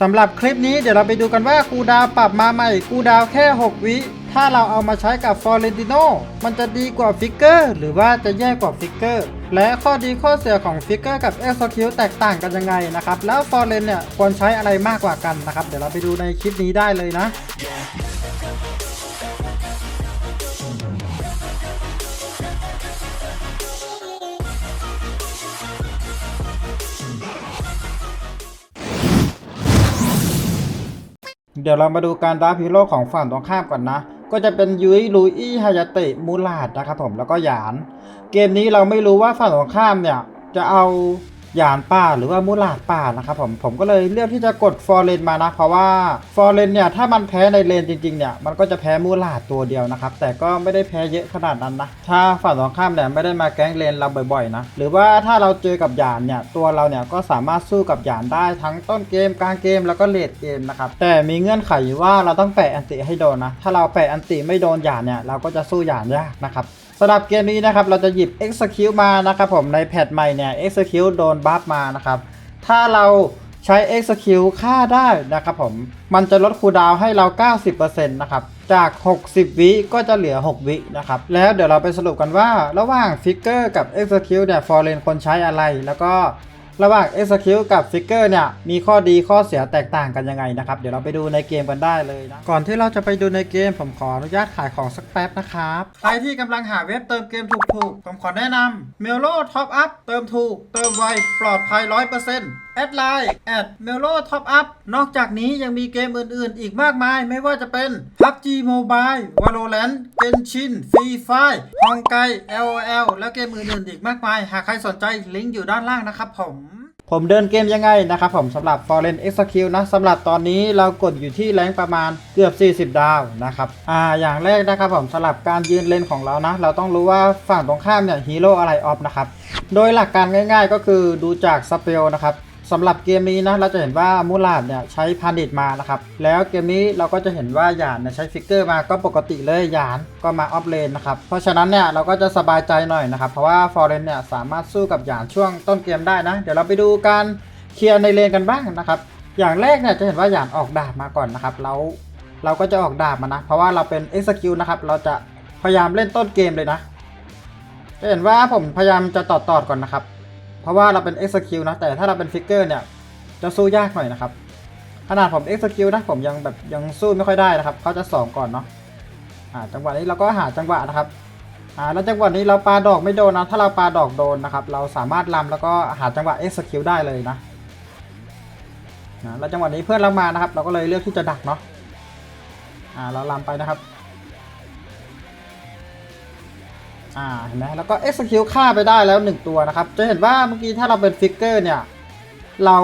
สำหรับคลิปนี้เดี๋ยวเราไปดูกันว่าคูดาวปรับมาใหม่คูดาวแค่ 6 วิ ถ้าเราเอามาใช้กับฟอร์เรนติโนมันจะดีกว่าฟิกเกอร์หรือว่าจะแย่กว่าฟิกเกอร์และข้อดีข้อเสียของฟิกเกอร์กับเอ็กซ์คิวแตกต่างกันยังไงนะครับแล้วฟอร์เรนเนี่ยควรใช้อะไรมากกว่ากันนะครับเดี๋ยวเราไปดูในคลิปนี้ได้เลยนะ เดี๋ยวเรามาดูการดราฟฮีโร่ของฝั่งตรงข้ามก่อนนะ ก็จะเป็นยุ้ยลุยอี้ฮายาเตะมูลาดนะครับผมแล้วก็หยาน เกมนี้เราไม่รู้ว่าฝั่งตรงข้ามเนี่ยจะเอา ยานป่าหรือว่ามูลาดป่านะครับผมผมก็เลยเลือกที่จะกดฟอร์เรนมานะ เพราะว่าฟอร์เรนเนี่ยถ้ามันแพ้ในเลนจริงๆเนี่ยมันก็จะแพ้มูลาดตัวเดียวนะครับแต่ก็ไม่ได้แพ้เยอะขนาดนั้นนะถ้าฝั่งตรงข้ามเนี่ยไม่ได้มาแก๊งเลนเราบ่อยๆนะหรือว่าถ้าเราเจอกับหยานเนี่ยตัวเราเนี่ยก็สามารถสู้กับหยานได้ทั้งต้นเกมกลางเกมแล้วก็เลดเกมนะครับแต่มีเงื่อนไขว่าเราต้องแปะอันติให้โดนนะถ้าเราแปะอันติไม่โดนหยานเนี่ยเราก็จะสู้หยานยากนะครับสำหรับเกมนี้นะครับเราจะหยิบ Execute มานะครับผมในแพทใหม่เนี่ย Execute โดนบัฟมานะครับ ถ้าเราใช้ Execute ฆ่าได้นะครับผม มันจะลดคูดาวให้เรา 90%นะครับ จาก 60 วิก็จะเหลือ 6 วินะครับ แล้วเดี๋ยวเราไปสรุปกันว่า ระหว่าง Figure กับ Execute เนี่ย Foreign คนใช้อะไร แล้วก็ ระหว่าง Execute กับ Figure เนี่ย มีข้อดีข้อเสียแตกต่างกันยังไงนะครับ เดี๋ยวเราไปดูในเกมกันได้เลยนะ ก่อนที่เราจะไปดูในเกม ผมขออนุญาตขายของสักแป๊บนะครับ ใครที่กำลังหาเว็บเติมเกมถูกๆ ผมขอแนะนำ m e l o Top Up เติมถูก เติมไว ปลอดภัย 100%แอดไลน์แอด m e l o Top Up นอกจากนี้ยังมีเกมอื่นๆ อีกมากมาย ไม่ว่าจะเป็น PUBG Mobile Valorant Genshin Free Fire ฮองไก LOL และเกมอื่นๆ อีกมากมาย หากใครสนใจลิงก์อยู่ด้านล่างนะครับผม ผมเดินเกมยังไงนะครับผมสำหรับ Foreign Execute นะสำหรับตอนนี้เรากดอยู่ที่แรงประมาณเกือบ 40 ดาวนะครับอ่าอย่างแรกนะครับผมสำหรับการยืนเลนของเรานะ เราต้องรู้ว่าฝั่งตรงข้ามเนี่ยฮีโร่อะไรออฟนะครับโดยหลักการง่าย ๆ ก็คือดูจากสเปลนะครับ สำหรับเกมนี้นะเราจะเห็นว่ามูลาดเนี่ยใช้พานิตมานะครับแล้วเกมนี้เราก็จะเห็นว่าหยานเนี่ยใช้ฟิกเกอร์มาก็ปกติเลยหยานก็มาออฟเลนนะครับเพราะฉะนั้นเนี่ยเราก็จะสบายใจหน่อยนะครับเพราะว่าฟอร์เรนเนี่ยสามารถสู้กับหยานช่วงต้นเกมได้นะ เดี๋ยวเราไปดูการเคลียร์ในเลนกันบ้างนะครับอย่างแรกเนี่ยจะเห็นว่าหยานออกดาบมาก่อนนะครับแล้วเราก็จะออกดาบมานะ เพราะว่าเราเป็น execute นะครับเราจะพยายามเล่นต้นเกมเลยนะจะเห็นว่าผมพยายามจะตอดตอดก่อนนะครับ เพราะว่าเราเป็น execute นะ แต่ถ้าเราเป็นฟิกเกอร์เนี่ย จะสู้ยากหน่อยนะครับ ขนาดผม execute นะ ผมยังแบบยังสู้ไม่ค่อยได้นะครับ เขาจะสองก่อนเนาะอ่าจังหวะนี้เราก็หาจังหวะนะครับอ่าแล้วจังหวะนี้เราปาดอกไม่โดนนะ ถ้าเราปาดอกโดนนะครับ เราสามารถลำแล้วก็หาจังหวะ execute ได้เลยนะนะแล้วจังหวะนี้เพื่อนเรามานะครับ เราก็เลยเลือกที่จะดักเนาะอ่าเราลำไปนะครับ อ่าเห็นไหมแล้วก็ execute ฆ่าไปได้แล้ว 1 ตัวนะครับ จะเห็นว่าเมื่อกี้ถ้าเราเป็นฟิกเกอร์เนี่ย เรา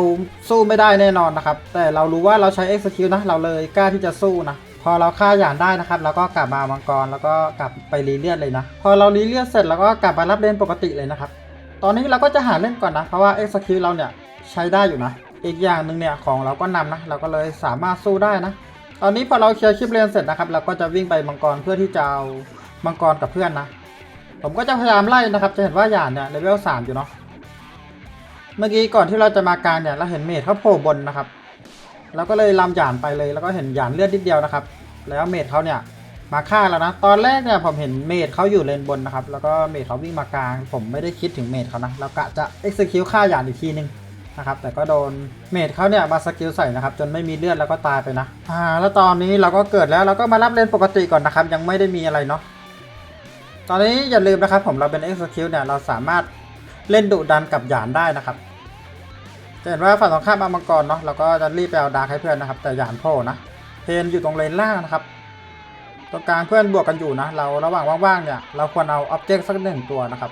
สู้ไม่ได้แน่นอนนะครับ แต่เรารู้ว่าเราใช้ execute นะ เราเลยกล้าที่จะสู้นะ พอเราฆ่าอย่างได้นะครับ แล้วก็กลับมามังกร แล้วก็กลับไปรีเลียดเลยนะ พอเรารีเลียดเสร็จแล้วก็กลับมารับเลนปกติเลยนะครับ ตอนนี้เราก็จะหาเล่นก่อนนะ เพราะว่า execute เราเนี่ยใช้ได้อยู่นะ อีกอย่างหนึ่งเนี่ยของเราก็นำนะ เราก็เลยสามารถสู้ได้นะ ตอนนี้พอเราเคลียร์คลิปเลนเสร็จนะครับ เราก็จะวิ่งไปมังกรเพื่อที่จะเอามังกรกับเพื่อนนะ ผมก็จะพยายามไล่นะครับ จะเห็นว่าหยานเนี่ยเลเวลสามอยู่เนาะ เมื่อกี้ก่อนที่เราจะมากลางเนี่ยเราเห็นเมดเขาโผล่บนนะครับเราก็เลยลำหยานไปเลยแล้วก็เห็นหยานเลือดนิดเดียวนะครับ แล้วเมดเขาเนี่ยมาฆ่าแล้วนะ ตอนแรกเนี่ยผมเห็นเมดเขาอยู่เลนบนนะครับ แล้วก็เมดเขาวิ่งมากลาง ผมไม่ได้คิดถึงเมดเขานะเรากะจะ execute ฆ่าหยานอีกทีนึงนะครับ แต่ก็โดนเมดเขาเนี่ยมาสกิลใส่นะครับ จนไม่มีเลือดแล้วก็ตายไปนะ อ่า แล้วตอนนี้เราก็เกิดแล้วเราก็มารับเลนปกติก่อนนะครับ ยังไม่ได้มีอะไรเนาะ ตอนนี้อย่าลืมนะครับผมเราเป็น execute เนี่ยเราสามารถเล่นดุดันกับหยานได้นะครับจะเห็นว่าฝั่งตรงข้ามเอามังกรเนาะเราก็จะรีบไปเอาดาร์คให้เพื่อนนะครับ แต่หยานโผล่นะเพนอยู่ตรงเลนล่างนะครับตรงกลางเพื่อนบวกกันอยู่นะ เราระหว่างว่างๆเนี่ยเราควรเอาอ็อบเจกต์สักหนึ่งตัวนะครับ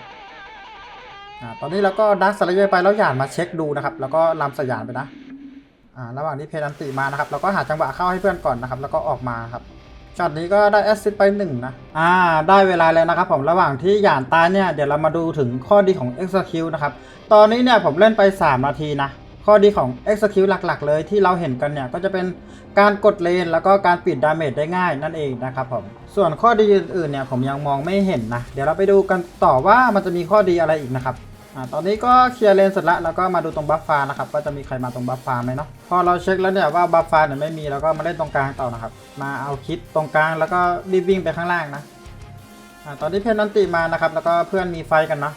อตอนนี้เราก็ดักสไลเดอร์ไปแล้วหยานมาเช็คดูนะครับ แล้วก็ลำสยานไปนะระหว่างที่เพนอันติมานะครับ เราก็หาจังหวะเข้าให้เพื่อนก่อนนะครับ แล้วก็ออกมาครับ ช็อตนี้ก็ได้แอสซิสต์ไปหนึ่งนะอ่าได้เวลาแล้วนะครับผมระหว่างที่หยานตายเนี่ยเดี๋ยวเรามาดูถึงข้อดีของ Execute นะครับตอนนี้เนี่ยผมเล่นไป 3 นาทีนะข้อดีของ Execute หลักๆ เลยที่เราเห็นกันเนี่ยก็จะเป็นการกดเลน แล้วก็การปิดดาเมจได้ง่ายนั่นเองนะครับผมส่วนข้อดีอื่นๆเนี่ยผมยังมองไม่เห็นนะเดี๋ยวเราไปดูกันต่อว่ามันจะมีข้อดีอะไรอีกนะครับ อ่าตอนนี้ก็เคลียร์เลนเสร็จแล้วแล้วก็มาดูตรงบัฟฟ้านะครับว่าจะมีใครมาตรงบัฟฟ้าไหมเนาะพอเราเช็คแล้วเนี่ยว่าบัฟฟ้าเนี่ยไม่มีแล้วก็มาเล่นตรงกลางต่อนะครับ มาเอาคิดตรงกลางแล้วก็รีบวิ่งไปข้างล่างนะอ่าตอนนี้เพื่อนนันติมานะครับ แล้วก็เพื่อนมีไฟกันนะ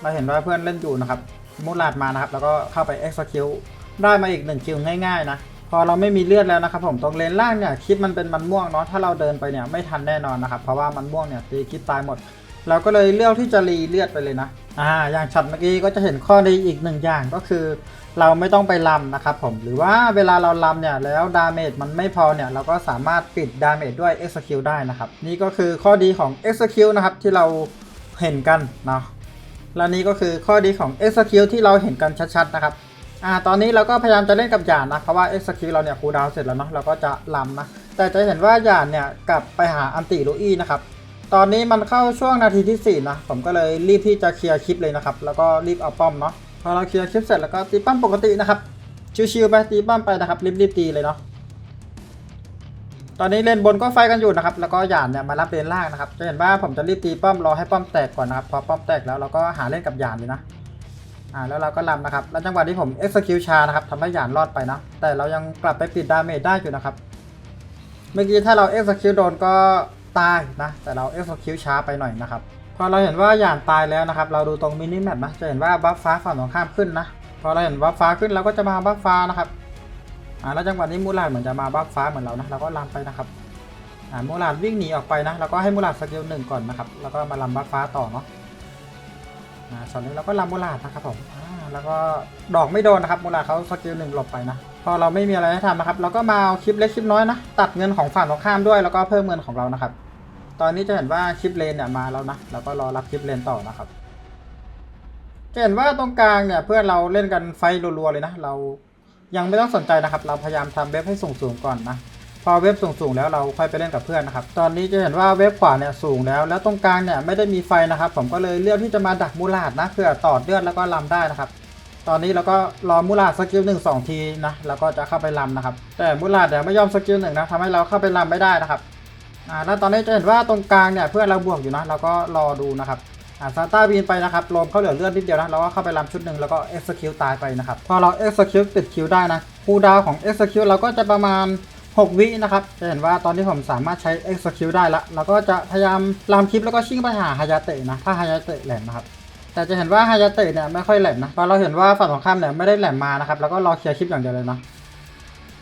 เราเห็นว่าเพื่อนเล่นอยู่นะครับมูลาดมานะครับ แล้วก็เข้าไป execute ได้มาอีกหนึ่งคิวง่ายๆนะพอเราไม่มีเลือดแล้วนะครับผมตรงเลนล่างเนี่ยคลิปมันเป็นมันม่วงเนาะถ้าเราเดินไปเนี่ยไม่ทันแน่นอนนะครับเพราะว่ามันม่วงเนี่ยตีคลิปตายหมด เราก็เลยเลือกที่จะรีเลือดไปเลยนะอ่าอย่างช็อตเมื่อกี้ก็จะเห็นข้อดีอีกหนึ่งอย่างก็คือ เราไม่ต้องไปลำนะครับผมหรือว่าเวลาเราลำเนี่ยแล้วดาเมจมันไม่พอเนี่ยเราก็สามารถปิดดาเมจด้วย execute ได้นะครับ นี่ก็คือข้อดีของ execute นะครับที่เราเห็นกันเนาะและนี่ก็คือข้อดีของ execute ที่เราเห็นกันชัดๆนะครับอ่าตอนนี้เราก็พยายามจะเล่นกับหยานนะเพราะว่า execute เราเนี่ยคูลดาวเสร็จแล้วเนาะเราก็จะลำนะแต่จะเห็นว่าหยานเนี่ยกลับไปหาอันติลูอี้นะครับ ตอนนี้มันเข้าช่วงนาทีที่ 4 นะ ผมก็เลยรีบที่จะเคลียร์คลิปเลยนะครับ แล้วก็รีบเอาป้อมเนาะ พอเราเคลียร์คลิปเสร็จแล้วก็ตีป้อมปกตินะครับ ชิวๆไปตีป้อมไปนะครับ รีบๆตีเลยเนาะ ตอนนี้เลนบนก็ไฟกันอยู่นะครับ แล้วก็หยานเนี่ยมารับเลนล่างนะครับ จะเห็นว่าผมจะรีบตีป้อมรอให้ป้อมแตกก่อนนะครับ พอป้อมแตกแล้วเราก็หาเล่นกับหยานเลยนะ อ่า แล้วเราก็ลำนะครับ แล้วจังหวะที่ผม execute ชานะครับทำให้หยานรอดไปนะ แต่เรายังกลับไปปิดดาเมจได้อยู่นะครับ เมื่อกี้ถ้าเรา execute โดนก็ ตายนะ แต่เรา execute ช้าไปหน่อยนะครับ พอเราเห็นว่าหยานตายแล้วนะครับ เราดูตรงมินิแมปนะ จะเห็นว่าบัฟฟ้าฝั่งตรงข้ามขึ้นนะ พอเราเห็นบัฟฟ้าขึ้นเราก็จะมาบัฟฟ้านะครับ อ่า แล้วจังหวะนี้มูลาดเหมือนจะมาบัฟฟ้าเหมือนเรานะ เราก็ลำไปนะครับ อ่า มูลาดวิ่งหนีออกไปนะ แล้วก็ให้มูลาดสกิลหนึ่งก่อนนะครับ แล้วก็มาลำบัฟฟ้าต่อเนาะ อ่าช็อตนี้เราก็ลำมูลาดนะครับผม อ่า แล้วก็ดอกไม่โดนนะครับ มูลาดเขาสกิลหนึ่งหลบไปนะพอเราไม่มีอะไรให้ทำนะครับ เราก็มาเอาคลิปเล็กคลิปน้อยนะ ตัดเงินของฝั่งตรงข้ามด้วย แล้วก็เพิ่มเงินของเรานะครับ ตอนนี้จะเห็นว่าคลิปเลนเนี่ยมาแล้วนะเราก็รอรับคลิปเลนต่อนะครับจะเห็นว่าตรงกลางเนี่ยเพื่อนเราเล่นกันไฟรัวๆเลยนะ เรายังไม่ต้องสนใจนะครับ เราพยายามทำเว็บให้สูงๆก่อนนะพอเว็บสูงๆแล้วเราค่อยไปเล่นกับเพื่อนนะครับ ตอนนี้จะเห็นว่าเว็บขวาเนี่ยสูงแล้ว แล้วตรงกลางเนี่ยไม่ได้มีไฟนะครับ ผมก็เลยเลือกที่จะมาดักมูลาดนะเพื่อต่อเลือดแล้วก็ลำได้นะครับ ตอนนี้เราก็รอมูลาดสกิลหนึ่งสองทีนะแล้วก็จะเข้าไปลำนะครับ แต่มูลาดเนี่ยไม่ยอมสกิลหนึ่งนะทำให้เราเข้าไปลำไม่ได้นะครับ อ่าแล้วตอนนี้จะเห็นว่าตรงกลางเนี่ยเพื่อนเราบวกอยู่นะเราก็รอดูนะครับอ่าซานต้าบินไปนะครับลมเขาเหลือเลือดนิดเดียวนะเราก็เข้าไปลำชุดหนึ่งแล้วก็ execute ตายไปนะครับพอเรา execute ติดคิวได้นะคูดาวของ execute เราก็จะประมาณ 6 วินะครับจะเห็นว่าตอนที่ผมสามารถใช้ execute ได้ละเราก็จะพยายามลำคลิปแล้วก็ชิ่งไปหาฮายาเตะนะถ้าฮายาเตะแหลมนะครับแต่จะเห็นว่าฮายาเตะเนี่ยไม่ค่อยแหลมนะพอเราเห็นว่าฝั่งตรงข้ามเนี่ยไม่ได้แหลมมานะครับแล้วก็รอเคลียร์คลิปอย่างเดียวเลยนะ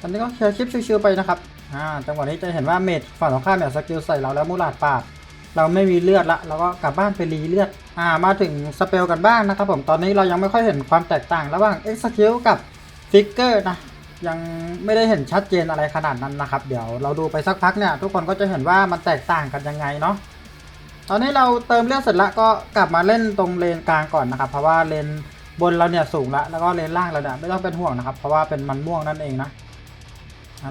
ตอนนี้ก็เคลียร์คลิปชิวๆไปนะครับ อ่าจังหวะนี้จะเห็นว่าเมดฝั่งตรงข้ามเนี่ยสกิลใส่เราแล้วมูลาดปาด เราไม่มีเลือดละเราก็กลับบ้านไปรีเลือด อ่ามาถึงสเปลกันบ้างนะครับผมตอนนี้เรายังไม่ค่อยเห็นความแตกต่างระหว่าง Execute กับ Figure นะยังไม่ได้เห็นชัดเจนอะไรขนาดนั้นนะครับ เดี๋ยวเราดูไปสักพักเนี่ย ทุกคนก็จะเห็นว่ามันแตกต่างกันยังไงเนาะตอนนี้เราเติมเลือดเสร็จล้วก็กลับมาเล่นตรงเลนกลางก่อนนะครับ เพราะว่าเลนบนเราเนี่ยสูงละแล้วก็เลนล่างเราเนี่ยไม่ต้องเป็นห่วงนะครับ เพราะว่าเป็นมันม่วงนั่นเองนะ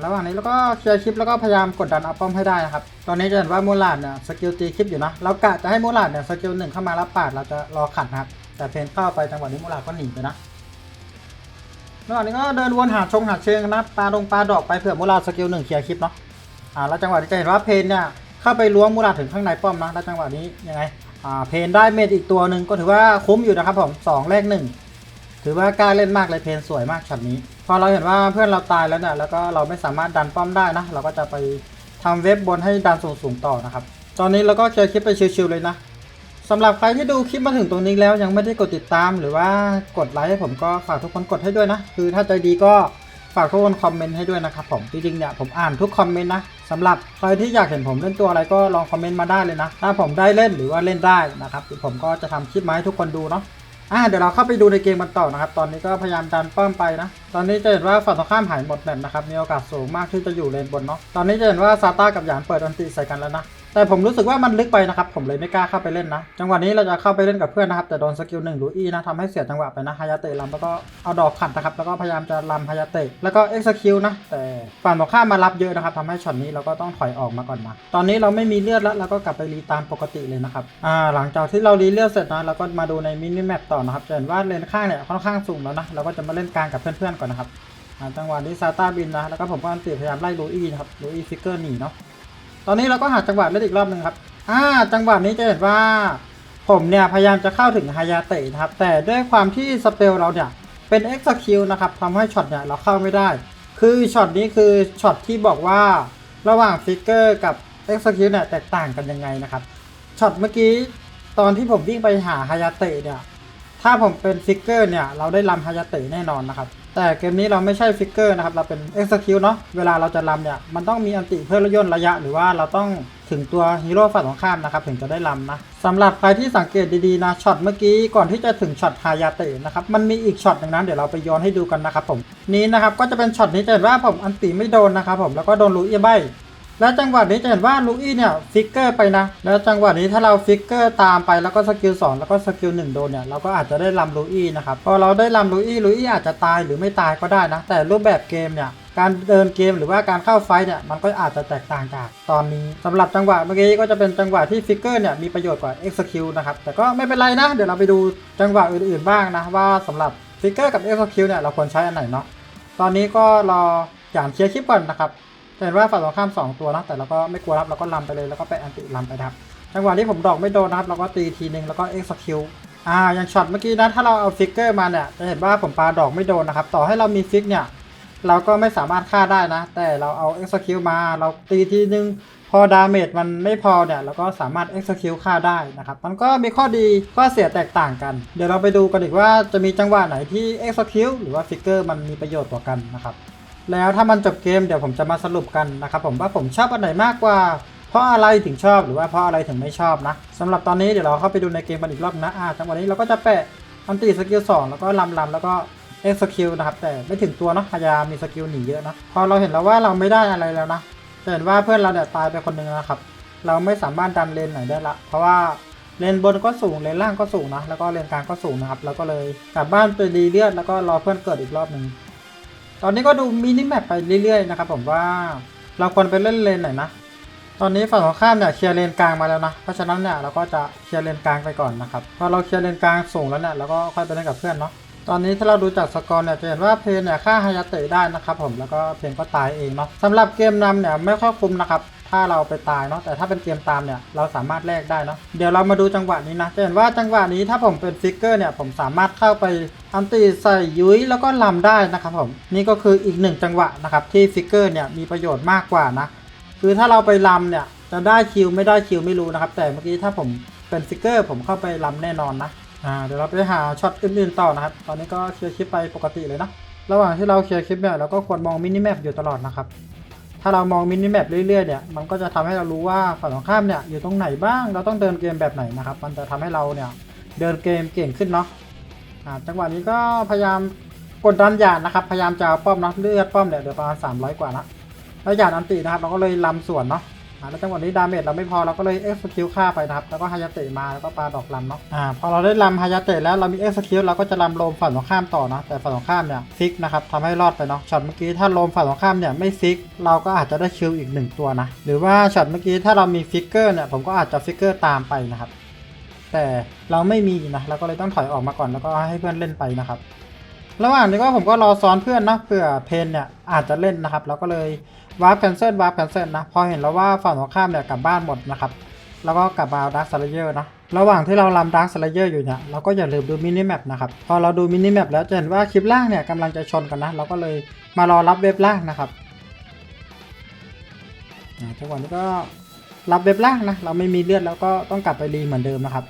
ระหว่างนี้เราก็เคลียร์คลิปแล้วก็พยายามกดดันอัพป้อมให้ได้นะครับ ตอนนี้จะเห็นว่ามูลาดเนี่ยสกิลตีคลิปอยู่นะ เรากะจะให้มูลาดเนี่ยสกิลหนึ่งเข้ามาแล้วปาดเราจะรอขัดนะครับ แต่เพนเข้าไปจังหวะนี้มูลาดก็หนีไปนะระหว่างนี้ก็เดินวนหาชงหาเชิงนะปลาดงปลาดอกไปเผื่อมูลาดสกิลหนึ่งเคลียร์คลิปเนาะ อ่าแล้วจังหวะนี้จะเห็นว่าเพนเนี่ยเข้าไปล้วงมูลาดถึงข้างในป้อมนะ แล้วจังหวะนี้ยังไง อ่า เพนได้เมดอีกตัวหนึ่งก็ถือว่าคุ้มอยู่นะครับผมสองแรกหนึ่งถือว่ากล้าเล่นมากเลยเพนสวยมากช็อตนี้ พอเราเห็นว่าเพื่อนเราตายแล้วเนี่ยแล้วก็เราไม่สามารถดันป้อมได้นะ เราก็จะไปทำเว็บบนให้ดันสูงๆต่อนะครับ ตอนนี้เราก็เคลียร์คลิปไปชิวๆเลยนะสำหรับใครที่ดูคลิปมาถึงตรงนี้แล้วยังไม่ได้กดติดตาม หรือว่ากดไลค์ให้ผมก็ฝากทุกคนกดให้ด้วยนะ คือถ้าใจดีก็ฝากทุกคนคอมเมนต์ให้ด้วยนะครับผมจริงๆเนี่ยผมอ่านทุกคอมเมนต์นะสำหรับใครที่อยากเห็นผมเล่นตัวอะไรก็ลองคอมเมนต์มาได้เลยนะ ถ้าผมได้เล่นหรือว่าเล่นได้นะครับผมก็จะทำคลิปมาให้ทุกคนดูเนาะ อ่าเดี๋ยวเราเข้าไปดูในเกมกันต่อนะครับ ตอนนี้ก็พยายามดันป้อมไปนะ ตอนนี้จะเห็นว่าฝั่งตรงข้ามหายหมดแบบนะครับ มีโอกาสสูงมากที่จะอยู่เลนบนเนาะ ตอนนี้จะเห็นว่าซาต้ากับหยานเปิดอันติใส่กันแล้วนะ แต่ผมรู้สึกว่ามันลึกไปนะครับ ผมเลยไม่กล้าเข้าไปเล่นนะ จังหวะนี้เราจะเข้าไปเล่นกับเพื่อนนะครับ แต่โดนสกิลหนึ่งลูอี้นะทำให้เสียจังหวะไปนะฮายาเตะลำแล้วก็เอาดอกขัดนะครับ แล้วก็พยายามจะลำฮายาเตะแล้วก็เอ็กซ์คิวนะ แต่ฝั่งตรงข้ามมารับเยอะนะครับทำให้ช็อตนี้เราก็ต้องถอยออกมาก่อนนะ ตอนนี้เราไม่มีเลือดแล้วเราก็กลับไปรีตามปกติเลยนะครับอ่าหลังจากที่เรารีเลือดเสร็จนะเราก็มาดูในมินิแมปต่อนะครับจะเห็นว่าเลนข้างเนี่ยค่อนข้างสูงแล้วนะเราก็จะมาเล่นกลางกับเพื่อนๆก่อนนะครับจังหวะนี้ซาต้าบินนะแล้วก็ผมก็อันติพยายามไล่ลูอี้นะครับลูอี้ฟิกเกอร์หนีเนาะ ตอนนี้เราก็หาจังหวะเล่นอีกรอบหนึ่งครับอ่าจังหวะนี้จะเห็นว่า ผมเนี่ยพยายามจะเข้าถึงฮายาเตะนะครับ แต่ด้วยความที่สเปลเราเนี่ยเป็น execute นะครับทำให้ช็อตเนี่ยเราเข้าไม่ได้ คือช็อตนี้คือช็อตที่บอกว่าระหว่างฟิกเกอร์กับ execute เนี่ยแตกต่างกันยังไงนะครับช็อตเมื่อกี้ตอนที่ผมวิ่งไปหาฮายาเตะเนี่ยถ้าผมเป็นฟิกเกอร์เนี่ยเราได้ลำฮายาเตะแน่นอนนะครับ แต่เกมนี้เราไม่ใช่ฟิกเกอร์นะครับ เราเป็น execute เนาะเวลาเราจะลำเนี่ย มันต้องมีอันติเพื่อย่นระยะ หรือว่าเราต้องถึงตัวฮีโร่ฝั่งตรงข้ามนะครับ ถึงจะได้ลำนะสำหรับใครที่สังเกตดีๆนะช็อตเมื่อกี้ก่อนที่จะถึงช็อตฮายาเตะนะครับมันมีอีกช็อตหนึ่งนะเดี๋ยวเราไปย้อนให้ดูกันนะครับผมนี้นะครับก็จะเป็นช็อตนี้จะเห็นว่าผมอันติไม่โดนนะครับผมแล้วก็โดนลูอี้ใบ แล้วจังหวะนี้จะเห็นว่าลูอี้เนี่ยฟิกเกอร์ไปนะ แล้วจังหวะนี้ถ้าเราฟิกเกอร์ตามไปแล้วก็สกิล2แล้วก็สกิล1โดนเนี่ยเราก็อาจจะได้ลำลูอี้นะครับพอเราได้ลำลูอี้ลูอี้อาจจะตายหรือไม่ตายก็ได้นะ แต่รูปแบบเกมเนี่ยการเดินเกมหรือว่าการเข้าไฟท์เนี่ยมันก็อาจจะแตกต่างจากตอนนี้สำหรับจังหวะเมื่อกี้ก็จะเป็นจังหวะที่ฟิกเกอร์เนี่ยมีประโยชน์กว่า execute นะครับแต่ก็ไม่เป็นไรนะ เดี๋ยวเราไปดูจังหวะอื่นๆบ้างนะว่าสำหรับฟิกเกอร์กับ execute เนี่ยเราควรใช้อันไหนเนาะตอนนี้ก็รอหยานเคลียร์คลิปก่อนนะครับ เห็นว่าฝั่งตรงข้าม2ตัวนะแต่เราก็ไม่กลัวรับเราก็ลำไปเลยแล้วก็ไปแอนติลำไปครับจังหวะที่ผมดอกไม่โดนนะครับเราก็ตีทีนึงแล้วก็เอ็กซ์คิวอ่าอย่างช็อตเมื่อกี้นะถ้าเราเอาฟิกเกอร์มาเนี่ยจะเห็นว่าผมปาดอกไม่โดนนะครับต่อให้เรามีฟิกเนี่ยเราก็ไม่สามารถฆ่าได้นะ แต่เราเอา execute มาเราตีทีนึง พอดาเมจมันไม่พอเนี่ยเราก็สามารถ execute ฆ่าได้นะครับ มันก็มีข้อดีข้อเสียแตกต่างกัน เดี๋ยวเราไปดูกันอีกว่าจะมีจังหวะไหนที่ execute หรือว่าฟิกเกอร์มันมีประโยชน์กว่ากันนะครับ แล้วถ้ามันจบเกมเดี๋ยวผมจะมาสรุปกันนะครับผมว่าผมชอบอันไหนมากกว่า เพราะอะไรถึงชอบหรือว่าเพราะอะไรถึงไม่ชอบนะสำหรับตอนนี้เดี๋ยวเราเข้าไปดูในเกมกันอีกรอบนะอ่าจังหวะนี้เราก็จะแปะอันตีสกิล2แล้วก็ลำลำแล้วก็เอ็กซ์คิวนะครับแต่ไม่ถึงตัวเนาะพยายามมีสกิลหนีเยอะนะพอเราเห็นแล้วว่าเราไม่ได้อะไรแล้วนะเห็นว่าเพื่อนเราเนี่ยตายไปคนหนึ่งนะครับเราไม่สามารถดันเลนไหนได้ละ เพราะว่าเลนบนก็สูงเลนล่างก็สูงนะแล้วก็เลนกลางก็สูงนะครับแล้วก็เลยกลับบ้านไปรีเลือดแล้วก็รอเพื่อนเกิดอีกรอบหนึ่ง ตอนนี้ก็ดูมินิแมปไปเรื่อยๆนะครับผมว่าเราควรไปเล่นเลนไหนนะ ตอนนี้ฝั่งของข้ามเนี่ยเคลียร์เลนกลางมาแล้วนะ เพราะฉะนั้นเนี่ยเราก็จะเคลียร์เลนกลางไปก่อนนะครับ พอเราเคลียร์เลนกลางสูงแล้วเนี่ยเราก็ค่อยไปเล่นกับเพื่อนเนาะ ตอนนี้ถ้าเราดูจากสกอร์เนี่ยจะเห็นว่าเพนเนี่ยฆ่าฮายาเตะได้นะครับผม แล้วก็เพนก็ตายเองเนาะสำหรับเกมนำเนี่ยไม่ค่อยคุ้มนะครับ ถ้าเราไปตายเนาะแต่ถ้าเป็นเกมตามเนี่ยเราสามารถแลกได้เนาะเดี๋ยวเรามาดูจังหวะนี้นะจะเห็นว่าจังหวะนี้ถ้าผมเป็นฟิกเกอร์เนี่ยผมสามารถเข้าไปอันตีใส่ยุ้ยแล้วก็ลำได้นะครับผมนี่ก็คืออีกหนึ่งจังหวะนะครับที่ฟิกเกอร์เนี่ยมีประโยชน์มากกว่านะคือถ้าเราไปลำเนี่ยจะได้คิวไม่ได้คิวไม่รู้นะครับแต่เมื่อกี้ถ้าผมเป็นฟิกเกอร์ผมเข้าไปลำแน่นอนนะอ่าเดี๋ยวเราไปหาช็อตอื่นๆต่อนะครับตอนนี้ก็เคลียร์คลิปไปปกติเลยนะระหว่างที่เราเคลียร์คลิปเนี่ยเราก็ควรมองมินิแมปอยู่ตลอดนะครับ ถ้าเรามองมินิแมปเรื่อยๆเนี่ยมันก็จะทำให้เรารู้ว่าฝั่งตรงข้ามเนี่ยอยู่ตรงไหนบ้าง เราต้องเดินเกมแบบไหนนะครับ มันจะทำให้เราเนี่ยเดินเกมเก่งขึ้นเนาะอ่าจังหวะนี้ก็พยายามกดดันหยาดนะครับ พยายามจะเอาป้อมนะเลือดป้อมเนี่ยเดี๋ยวประมาณ300 กว่านะแล้วหยาดอันตินะครับ เราก็เลยลำส่วนเนาะ อ่าแล้วจังหวะนี้ดาเมจเราไม่พอเราก็เลยเอ็กซ์คิวฆ่าไปนะครับแล้วก็ฮายาเตะมาแล้วก็ปาดอกลำเนาะอ่าพอเราได้ลำฮายาเตะแล้วเรามีเอ็กซ์คิวเราก็จะลำโลมฝั่งตรงข้ามต่อนะแต่ฝั่งตรงข้ามเนี่ยฟิกนะครับทำให้รอดไปเนาะช็อตเมื่อกี้ถ้าโลมฝั่งตรงข้ามเนี่ยไม่ฟิก เราก็อาจจะได้คิวอีกหนึ่งตัวนะหรือว่าช็อตเมื่อกี้ถ้าเรามีฟิกเกอร์เนี่ยผมก็อาจจะฟิกเกอร์ตามไปนะครับแต่เราไม่มีนะเราก็เลยต้องถอยออกมาก่อนแล้วก็ให้เพื่อนเล่นไปนะครับระหว่างนี้ก็ผมก็รอซ้อนเพื่อนนะเผื่อเพนเนี่ยอาจจะเล่นนะครับ เราก็เลย วาร์ปแคนเซิลวาร์ปแคนเซิลนะ พอเห็นแล้วว่าฝั่งตรงข้ามเนี่ยกลับบ้านหมดนะครับ แล้วก็กลับมาดักสเลเยอร์นะระหว่างที่เราลำดักสเลเยอร์อยู่เนี่ยเราก็อย่าลืมดูมินิแมปนะครับ พอเราดูมินิแมปแล้วจะเห็นว่าคลิปล่างเนี่ยกำลังจะชนกันนะ เราก็เลยมารอรับเว็บล่างนะครับอ่าจังหวะนี้ก็รับเว็บล่างนะ เราไม่มีเลือดแล้วก็ต้องกลับไปรีเหมือนเดิมนะครับ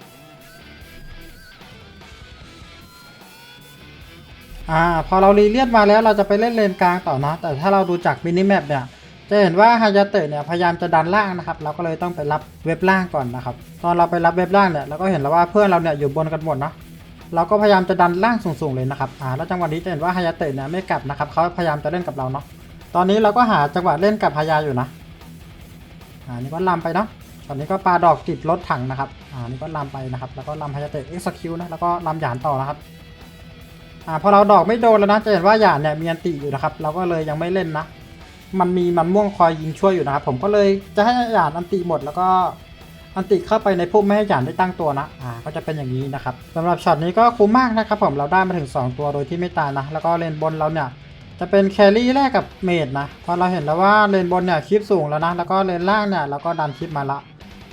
อ่าพอเรารีเลียดมาแล้วเราจะไปเล่นเลนกลางต่อนะแต่ถ้าเราดูจากมินิแมปเนี่ยจะเห็นว่าฮายาเตะเนี่ยพยายามจะดันล่างนะครับเราก็เลยต้องไปรับเว็บล่างก่อนนะครับตอนเราไปรับเว็บล่างเนี่ยเราก็เห็นแล้วว่าเพื่อนเราเนี่ยอยู่บนกันหมดเนาะเราก็พยายามจะดันล่างสูงๆเลยนะครับอ่าแล้วจังหวะนี้จะเห็นว่าฮายาเตะเนี่ยไม่กลับนะครับเขาพยายามจะเล่นกับเราเนาะตอนนี้เราก็หาจังหวะเล่นกับฮายาอยู่นะอ่านี่ก็ลำไปเนาะตอนนี้ก็ปาดอกติดรถถังนะครับอ่านี่ก็ลำไปนะครับแล้วก็ลำฮายาเตะเอ็กซ์คิวนะแล้วก็ลำหยานต่อนะครับ อ่าพอเราดอกไม่โดนแล้วนะจะเห็นว่าหยาดเนี่ยมีอันติอยู่นะครับ เราก็เลยยังไม่เล่นนะ มันมีมันม่วงคอยยิงช่วยอยู่นะครับผมก็เลยจะให้หยาดอันติหมดแล้วก็อันติเข้าไปในพุ่มไม่ให้หยาดได้ตั้งตัวนะอ่าก็จะเป็นอย่างนี้นะครับสำหรับช็อตนี้ก็คุ้มมากนะครับผมเราได้มาถึง 2 ตัวโดยที่ไม่ตายนะ แล้วก็เลนบนเราเนี่ยจะเป็นแครี่แรกกับเมดนะพอเราเห็นแล้วว่าเลนบนเนี่ยคลิปสูงแล้วนะแล้วก็เลนล่างเนี่ยเราก็ดันคลิปมาละ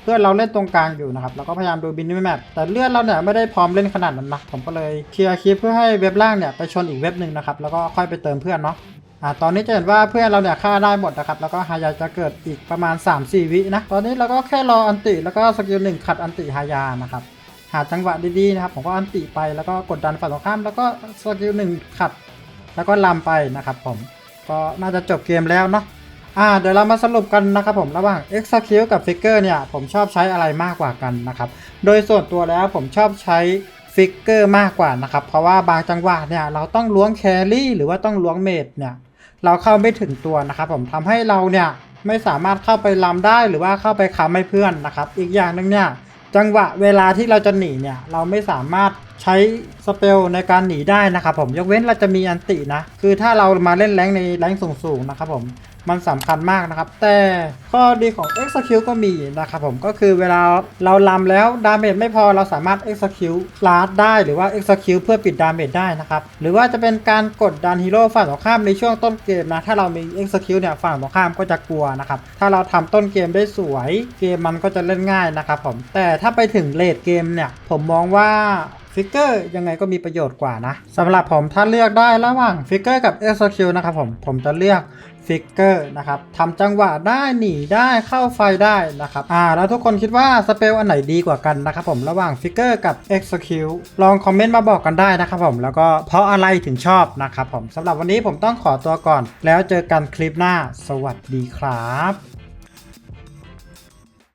เพื่อนเราเล่นตรงกลางอยู่นะครับแล้วก็พยายามดูบินแมปแต่เลื่อนเราเนี่ยไม่ได้พร้อมเล่นขนาดนั้นนะผมก็เลยเคลียร์คลิปเพื่อให้เว็บล่างเนี่ยไปชนอีกเว็บหนึ่งนะครับแล้วก็ค่อยไปเติมเพื่อนเนาะอ่าตอนนี้จะเห็นว่าเพื่อนเราเนี่ยฆ่าได้หมดนะครับแล้วก็ฮายาจะเกิดอีกประมาณ 3-4 วินะตอนนี้เราก็แค่รออันติแล้วก็สกิลหนึ่งขัดอันติฮายานะครับหาจังหวะดีๆนะครับผมก็อันติไปแล้วก็กดดันฝั่งตรงข้าม แล้วก็สกิลหนึ่งขัด แล้วก็ลำไปนะครับผมก็น่าจะจบเกมแล้วเนาะ อ่าเดี๋ยวเรามาสรุปกันนะครับผมระหว่าง Execute กับ Figure เนี่ยผมชอบใช้อะไรมากกว่ากันนะครับโดยส่วนตัวแล้วผมชอบใช้ Figure มากกว่านะครับ เพราะว่าบางจังหวะเนี่ยเราต้องล้วงแครี่หรือว่าต้องล้วงเมดเนี่ยเราเข้าไม่ถึงตัวนะครับผมทำให้เราเนี่ยไม่สามารถเข้าไปลำได้หรือว่าเข้าไปค้ำให้เพื่อนนะครับ อีกอย่างหนึ่งเนี่ยจังหวะเวลาที่เราจะหนีเนี่ยเราไม่สามารถ ใช้สเปลในการหนีได้นะครับผมยกเว้นเราจะมีอันตินะ คือถ้าเรามาเล่นแรงในแรงสูงๆนะครับผมมันสำคัญมากนะครับ แต่ข้อดีของ Execute ก็มีนะครับผมก็คือเวลาเราลำแล้วดาเมจไม่พอเราสามารถ Execute ลาดได้หรือว่า Execute เพื่อปิดดาเมจได้นะครับ หรือว่าจะเป็นการกดดันฮีโร่ฝั่งตรงข้ามในช่วงต้นเกมนะ ถ้าเรามี Execute เนี่ยฝั่งตรงข้ามก็จะกลัวนะครับ ถ้าเราทำต้นเกมได้สวย เกมมันก็จะเล่นง่ายนะครับผมแต่ถ้าไปถึงเลดเกมเนี่ยผมมองว่าฟิกเกอร์ยังไงก็มีประโยชน์กว่านะสำหรับผมถ้าเลือกได้ระหว่างฟิกเกอร์กับ Execute นะครับผมผมจะเลือกฟิกเกอร์นะครับทำจังหวะได้หนีได้เข้าไฟได้นะครับอ่าแล้วทุกคนคิดว่าสเปลอันไหนดีกว่ากันนะครับผมระหว่างฟิกเกอร์กับ Execute ลองคอมเมนต์มาบอกกันได้นะครับผมแล้วก็เพราะอะไรถึงชอบนะครับผมสำหรับวันนี้ผมต้องขอตัวก่อน แล้วเจอกันคลิปหน้า สวัสดีครับ